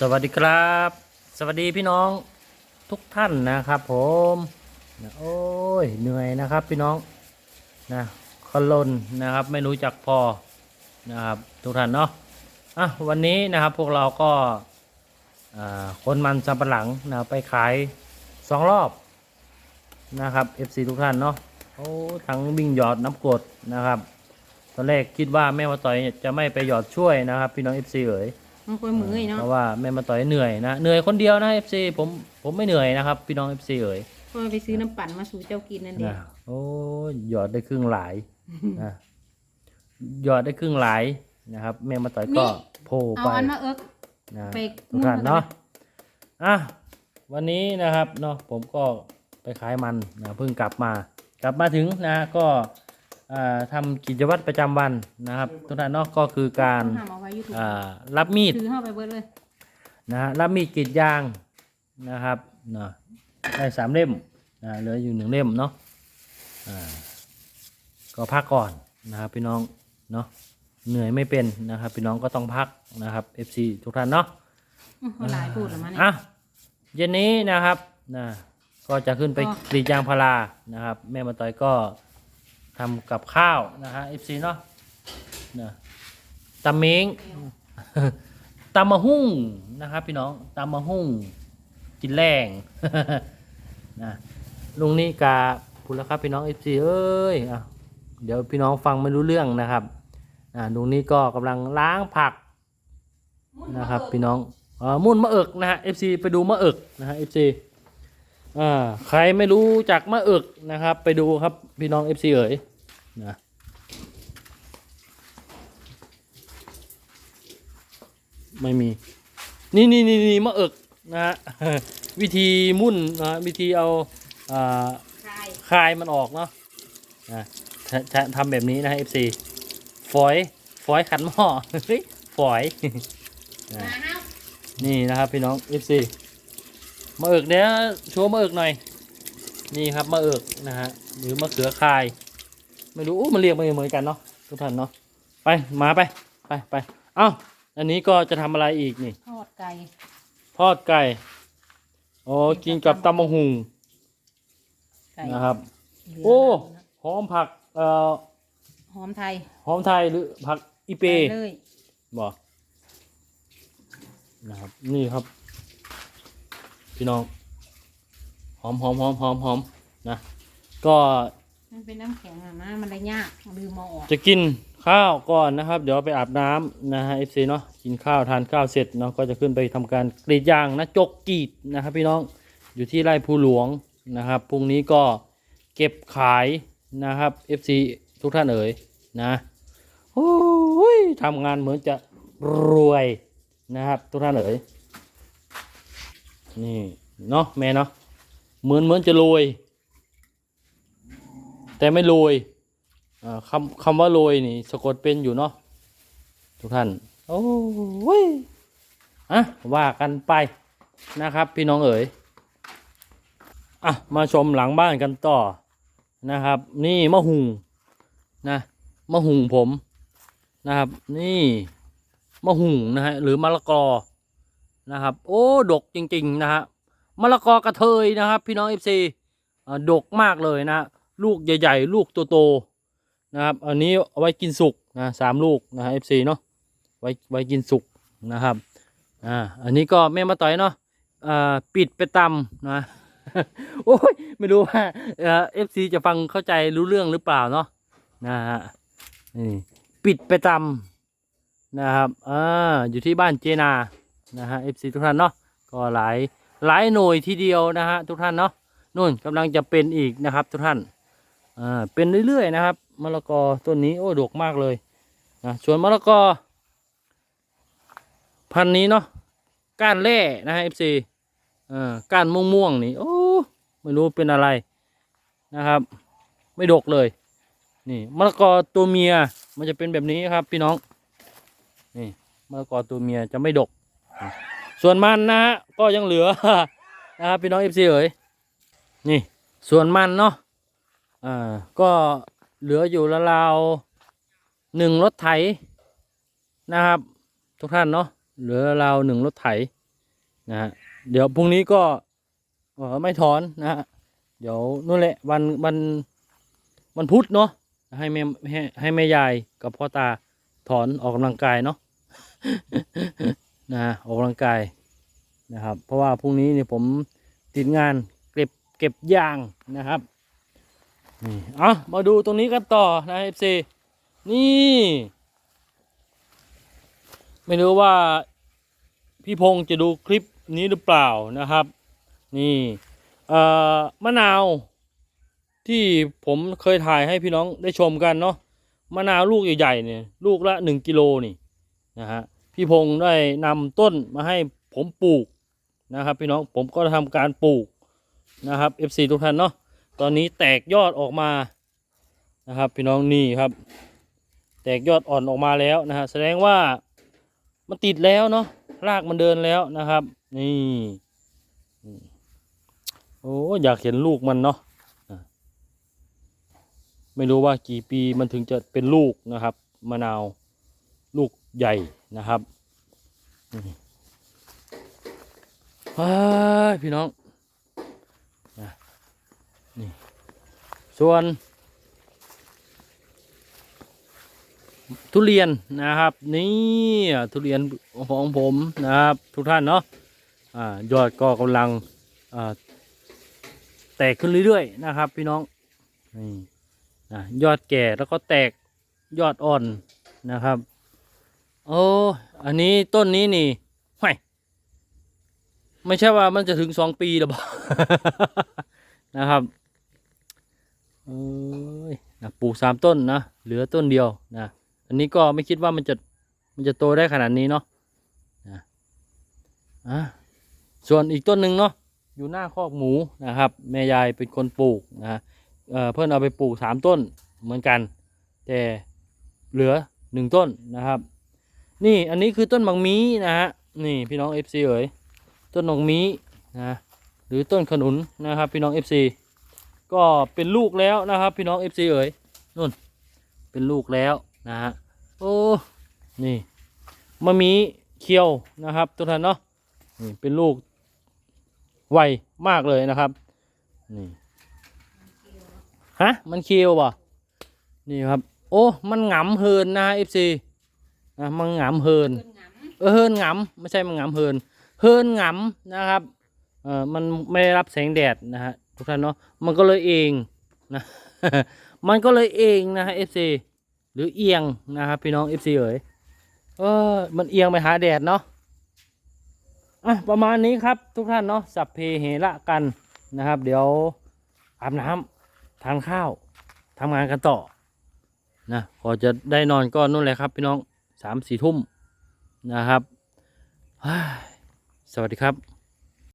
สวัสดีครับ สวัสดีพี่น้องทุกท่านนะครับ ผมโอ้ยเหนื่อยนะครับพี่น้องนะคนลนนะครับ ไม่รู้จักพอนะครับ ทุกท่านเนาะอะวันนี้นะครับพวกเราก็คนมันสำปะหลังนะไปขายสองรอบนะครับ FC ทุกท่านเนาะโอ้ทั้งวิ่งหยอดน้ำกรดนะครับ ตอนแรกคิดว่าแม่มาต่อยจะไม่ไปหยอดช่วยนะครับ พี่น้อง FC เอ๋ย มันคุยมือเนาะเพราะว่าแม่มาต่อยเหนื่อยนะเหนื่อยคนเดียวนะ FC ผมผมไม่เหนื่อยนะครับ พี่น้อง FC เอ๋ยคุยไปซื้อน้ำปั่นมาสู่เจ้ากินนั่นเองนะโอ้ยหยอดได้ครึ่งหลายนะหยอดได้ครึ่งหลายนะครับ แม่มาต่อยก็โผล่เอาไปอันมาเอิกนะไปทุกท่านเนาะอะวันนี้นะครับเนาะผมก็ไปขายมันนะเพิ่งกลับมากลับมาถึงนะก็ อ่าทำกิจวัตรประจำวันนะครับทุกท่านเนาะก็คือการห้ามเอาไว้อยูทูบอ่ารับมีด ถือเข้าไปเบิดเลยนะฮะรับมีดกรีดยางนะครับเนาะได้สามเล่มนะเหลืออยู่หนึ่งเล่มเนาะอ่าก็พักก่อนนะครับพี่น้องเนาะเหนื่อยไม่เป็นนะครับ พี่น้องก็ต้องพักนะครับ FC ทุกท่านเนาะอื้อเขาหลายพูดแล้วมันเนี่ย อะเย็นนี้นะครับนะก็จะขึ้นไปก็ กรีดยางพารานะครับ แม่มาต่อยก็ ทำกับข้าวนะฮะ FC เนาะนะตำเมงตำมะหุ่งนะครับพี่น้องตำมะหุ่งกินแรงนะลุงนี่กาพูดแล้วครับพี่น้อง FC เอ้ยอะเดี๋ยวพี่น้องฟังไม่รู้เรื่องนะครับอ่าลุงนี่ก็กำลังล้างผักนะครับ พี่น้องอ่อมุ่นมะเอิกนะฮะ FC ไปดูมะเอิกนะฮะ FC อ่าใครไม่รู้จักมะเอิกนะครับ ไปดูครับพี่น้อง FC เอ๋ยนะไม่มี นี่นี่นี่นี่มะเอิกนะฮะวิธีมุ่นนะฮะวิธีเอาอ่าคายคายมันออกเนาะนะจะจะทำแบบนี้นะฮะ FC ฝอยฝอยขันหม้อเฮ้ยฝอยมาเฮานี่นะครับพี่น้อง FC มาเอิกเนี้ยโชว์มาเอิกหน่อย นี่ครับมาเอิกนะฮะหรือมะเขือคาย ไม่รู้อู้มันเรียกไม่เหมือนกันเนาะทุกท่านเนาะไปมาไปไปไปเอ้าอันนี้ก็จะทำอะไรอีกนี่ทอดไก่ทอดไก่โอ้กินกับตำมะหุงไก่นะครับเหลืโอ้นะหอมผักเอ่อหอมไทยหอมไทยหรือผักอีเปใส่เลยบอกนะครับ นี่ครับ พี่น้อง หอมหอมหอมหอมหอมนะ ก็มันเป็นน้ำแข็งอะนะมันเลยยากลืมมาออกจะกินข้าวก่อนนะครับ เดี๋ยวไปอาบน้ำนะฮะเอฟซีเนาะกินข้าวทานข้าวเสร็จเนาะก็จะขึ้นไปทำการกรีดยางนะจกกรีดนะครับ พี่น้องอยู่ที่ไร่ภูหลวงนะครับพรุ่งนี้ก็เก็บขายนะครับ FC ทุกท่านเอ๋ยนะโอ้ยทำงานเหมือนจะรวยนะครับ ทุกท่านเอ๋ย นี่เนาะแม่เนาะเหมือนเหมือนจะรวยแต่ไม่รวยคำคำว่าโรยนี่สะกดเป็นอยู่เนาะทุกท่านโอ้ยอะว่ากันไปนะครับพี่น้องเอ๋ยอะมาชมหลังบ้านกันต่อนะครับ นี่มะหุงนะมะหุงผมนะครับ นี่มะหุงนะฮะหรือมะละกอ นะครับ โอ้ดกจริง ๆ นะฮะมะละกอกระเทยนะครับ พี่น้องเอฟซีดกมากเลยนะลูกใหญ่ ๆ ลูกโตๆนะครับ อันนี้เอาไว้กินสุกนะสามลูกนะฮะ FC เนาะไว้ไว้กินสุกนะครับอ่าอันนี้ก็แม่มาต่อยเนาะอ่าปิดไปตำนะโอ้ยไม่รู้ว่าเอ่อฟซีจะฟังเข้าใจรู้เรื่องหรือเปล่าเนาะนะฮะนี่ปิดไปตำนะครับอ่าอยู่ที่บ้านเจนา นะฮะ FC ทุกท่านเนาะก็หลายหลายหน่วยทีเดียวนะฮะทุกท่านเนาะนู่นกำลังจะเป็นอีกนะครับทุกท่านอ่าเป็นเรื่อยๆนะครับมะละกอต้นนี้โอ้ดกมากเลยนะส่วนมะละกอ พันนี้เนาะก้านแร่นะฮะ FC อ่าก้านม่วงๆนี่โอ้ไม่รู้เป็นอะไรนะครับ ไม่ดกเลย นี่มะละกอตัวเมียมันจะเป็นแบบนี้ครับ พี่น้องนี่มะละกอตัวเมียจะไม่ดก ส่วนมันนะฮะก็ยังเหลือนะครับพี่น้อง FC เอ๋ยนี่ส่วนมันเนาะอ่าก็เหลืออยู่ราวๆหนึ่งรถไถนะครับ ทุกท่านเนาะเหลือราวหนึ่งรถไถนะฮะเดี๋ยวพรุ่งนี้ก็เออไม่ถอนนะฮะเดี๋ยวนู่นแหละวันวันวันพุธเนาะให้แม่ให้ให้แม่ยายกับพ่อตาถอนออกกำลังกายเนาะ นะฮะออกกำลังกายนะครับ เพราะว่าพรุ่งนี้เนี่ยผมติดงานเก็บเก็บยางนะครับนี่เอามาดูตรงนี้กันต่อนะเอฟซีนี่ ไม่รู้ว่าพี่พงษ์จะดูคลิปนี้หรือเปล่านะครับ นี่เอ่อมะนาวที่ผมเคยถ่ายให้พี่น้องได้ชมกันเนาะมะนาวลูกใหญ่ๆเนี่ยลูกละหนึ่งกิโลนี่นะฮะ พี่พงษ์ได้นำต้นมาให้ผมปลูกนะครับพี่น้องผมก็ทำการปลูกนะครับ FC ทุกท่านเนาะตอนนี้แตกยอดออกมานะครับ พี่น้องนี่ครับ แตกยอดอ่อนออกมาแล้วนะฮะแสดงว่ามันติดแล้วเนาะรากมันเดินแล้วนะครับ นี่โอ้อยากเห็นลูกมันเนาะไม่รู้ว่ากี่ปีมันถึงจะเป็นลูกนะครับมะนาว ใหญ่นะครับนี่ว้ายพี่น้องนี่ส่วน ทุเรียนนะครับ นี่ทุเรียนของผมนะครับทุกท่านเนาะอ่ายอดก็กำลังแตกขึ้นเรื่อยๆนะครับ พี่น้องนี่อะยอดแก่แล้วก็แตกยอดอ่อนนะครับ โอ้อันนี้ต้นนี้นี่ไม่ไม่ใช่ว่ามันจะถึงสองปีหรอเปล่านะครับเอ้ยนะปลูกสามต้นนะเหลือต้นเดียวนะอันนี้ก็ไม่คิดว่ามันจะมันจะโตได้ขนาดนี้เนาะนะอะส่วนอีกต้นหนึ่งเนาะอยู่หน้าคอกหมูนะครับ แม่ยายเป็นคนปลูกนะเเพื่อนเอาไปปลูกสามต้นเหมือนกัน แต่เหลือหนึ่งต้นนะครับ นี่อันนี้คือต้นบางมีนะฮะนี่พี่น้อง FC เอ๋ยต้นบางมีนะหรือต้นขนุนนะครับ พี่น้อง FC ก็เป็นลูกแล้วนะครับ พี่น้อง FC เอ๋ยนู่นเป็นลูกแล้วนะฮะโอ้นี่มะมีเคียวนะครับทุกท่านเนาะนี่เป็นลูกไวมากเลยนะครับนี่ฮะมันเคียวป่ะนี่ครับ โอ้ มันหงำเฮินนะเอฟซี นะมันหงำเฮินเพินงำเออเฮินงำไม่ใช่มันหงำเฮินเฮินหงำนะครับเออมันไม่ได้รับแสงแดดนะฮะทุกท่านเนาะมันก็เลยเองนะมันก็เลยเองนะฮะเอฟซีหรือเอียงนะครับพี่น้อง FC เอ๋ยเออมันเอียงไปหาแดดเนาะอะประมาณนี้ครับทุกท่านเนาะสัพเพเหระกันนะครับ เดี๋ยวอาบน้ำทานข้าวทำงานกันต่อนะพอจะได้นอนก็นู่นแหละครับพี่น้อง สามสี่ทุ่มนะครับ สวัสดีครับ